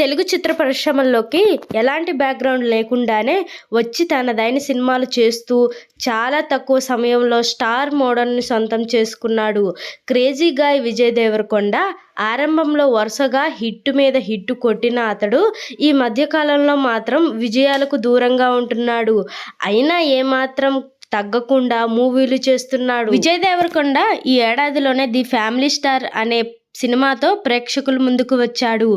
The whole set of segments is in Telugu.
తెలుగు చిత్ర పరిశ్రమల్లోకి ఎలాంటి బ్యాక్గ్రౌండ్ లేకుండానే వచ్చి తనదైన సినిమాలు చేస్తూ చాలా తక్కువ సమయంలో స్టార్ మోడల్ని సొంతం చేసుకున్నాడు. క్రేజీ గాయ్ విజయ్ దేవరకొండ ఆరంభంలో వరుసగా హిట్ మీద హిట్ కొట్టిన అతడు ఈ మధ్యకాలంలో మాత్రం విజయాలకు దూరంగా ఉంటున్నాడు. అయినా ఏమాత్రం తగ్గకుండా మూవీలు చేస్తున్నాడు. విజయ్ దేవరకొండ ఈ ఏడాదిలోనే ది ఫ్యామిలీ స్టార్ అనే సినిమాతో ప్రేక్షకుల ముందుకు వచ్చాడు.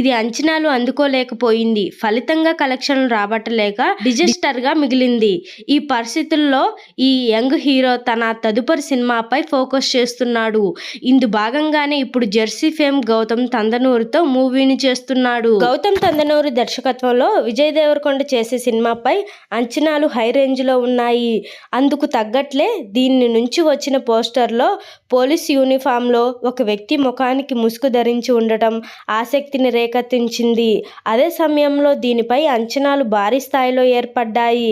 ఇది అంచనాలు అందుకోలేకపోయింది. ఫలితంగా కలెక్షన్లు రాబట్టలేక డిజాస్టర్గా మిగిలింది. ఈ పరిస్థితుల్లో ఈ యంగ్ హీరో తన తదుపరి సినిమాపై ఫోకస్ చేస్తున్నాడు. ఇందు భాగంగానే ఇప్పుడు జెర్సీ ఫేమ్ గౌతమ్ తందనూరుతో మూవీని చేస్తున్నాడు. గౌతమ్ తందనూరు దర్శకత్వంలో విజయ్ దేవరకొండ చేసే సినిమాపై అంచనాలు హై రేంజ్లో ఉన్నాయి. అందుకు తగ్గట్లే దీని నుంచి వచ్చిన పోస్టర్లో పోలీస్ యూనిఫామ్లో ఒక వ్యక్తి ముఖానికి ముసుగు ధరించి ఉండటం ఆసక్తిని రేకెత్తించింది. అదే సమయంలో దీనిపై అంచనాలు భారీ స్థాయిలో ఏర్పడ్డాయి.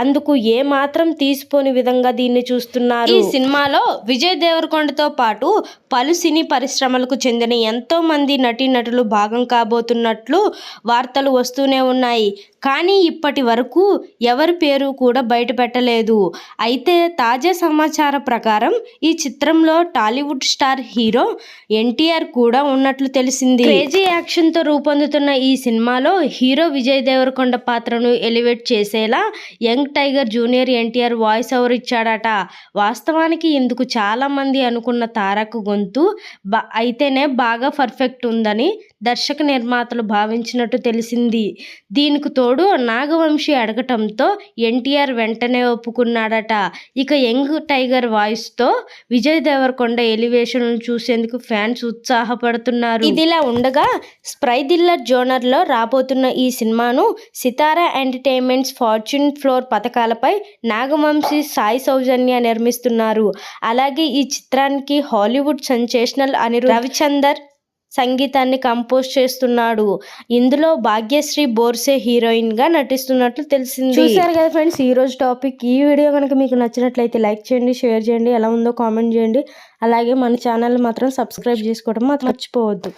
అందుకు ఏ మాత్రం తీసిపోని విధంగా దీన్ని చూస్తున్నారు. ఈ సినిమాలో విజయ్ దేవరకొండతో పాటు పలు సినీ పరిశ్రమలకు చెందిన ఎంతో మంది నటీనటులు భాగం కాబోతున్నట్లు వార్తలు వస్తూనే ఉన్నాయి. కానీ ఇప్పటి వరకు ఎవరి పేరు కూడా బయట పెట్టలేదు అయితే తాజా సమాచారం ప్రకారం ఈ చిత్రంలో టాలీవుడ్ స్టార్ హీరో ఎన్టీఆర్ కూడా ఉన్నట్లు తెలిసింది. క్రేజీ యాక్షన్తో రూపొందుతున్న ఈ సినిమాలో హీరో విజయ్ దేవరకొండ పాత్రను ఎలివేట్ చేసేలా young tiger junior NTR voice over ఇచ్చాడట. వాస్తవానికి ఇందుకు చాలా మంది అనుకున్న తారక్ గొంతు అయితేనే బాగా పర్ఫెక్ట్ ఉందని దర్శక నిర్మాతలు భావించినట్టు తెలిసింది. దీనికి తోడు నాగవంశి అడగటంతో ఎన్టీఆర్ వెంటనే ఒప్పుకున్నాడట. ఇక యంగ్ టైగర్ వాయిస్తో విజయ్ దేవరకొండ ఎలివేషన్ చూసేందుకు ఫ్యాన్ ఫ్యాన్స్ ఉత్సాహపడుతున్నారు ఇదిలా ఉండగా స్ప్రై జోనర్లో రాబోతున్న ఈ సినిమాను సితారా ఎంటర్టైన్మెంట్స్ ఫార్చ్యూన్ ఫ్లోర్ పథకాలపై నాగవంశి సాయి సౌజన్య నిర్మిస్తున్నారు. అలాగే ఈ చిత్రానికి హాలీవుడ్ సెన్సేషనల్ అని రవిచందర్ సంగీతాన్ని కంపోజ్ చేస్తున్నాడు. ఇందులో భాగ్యశ్రీ బోర్సే హీరోయిన్గా నటిస్తున్నట్లు తెలిసింది. చూసారు కదా ఫ్రెండ్స్ ఈ రోజు టాపిక్. ఈ వీడియో కనుక మీకు నచ్చినట్లయితే లైక్ చేయండి షేర్ చేయండి ఎలా ఉందో కామెంట్ చేయండి. అలాగే మన ఛానల్ మాత్రం సబ్స్క్రైబ్ చేసుకోవడం మాత్రం మర్చిపోవద్దు.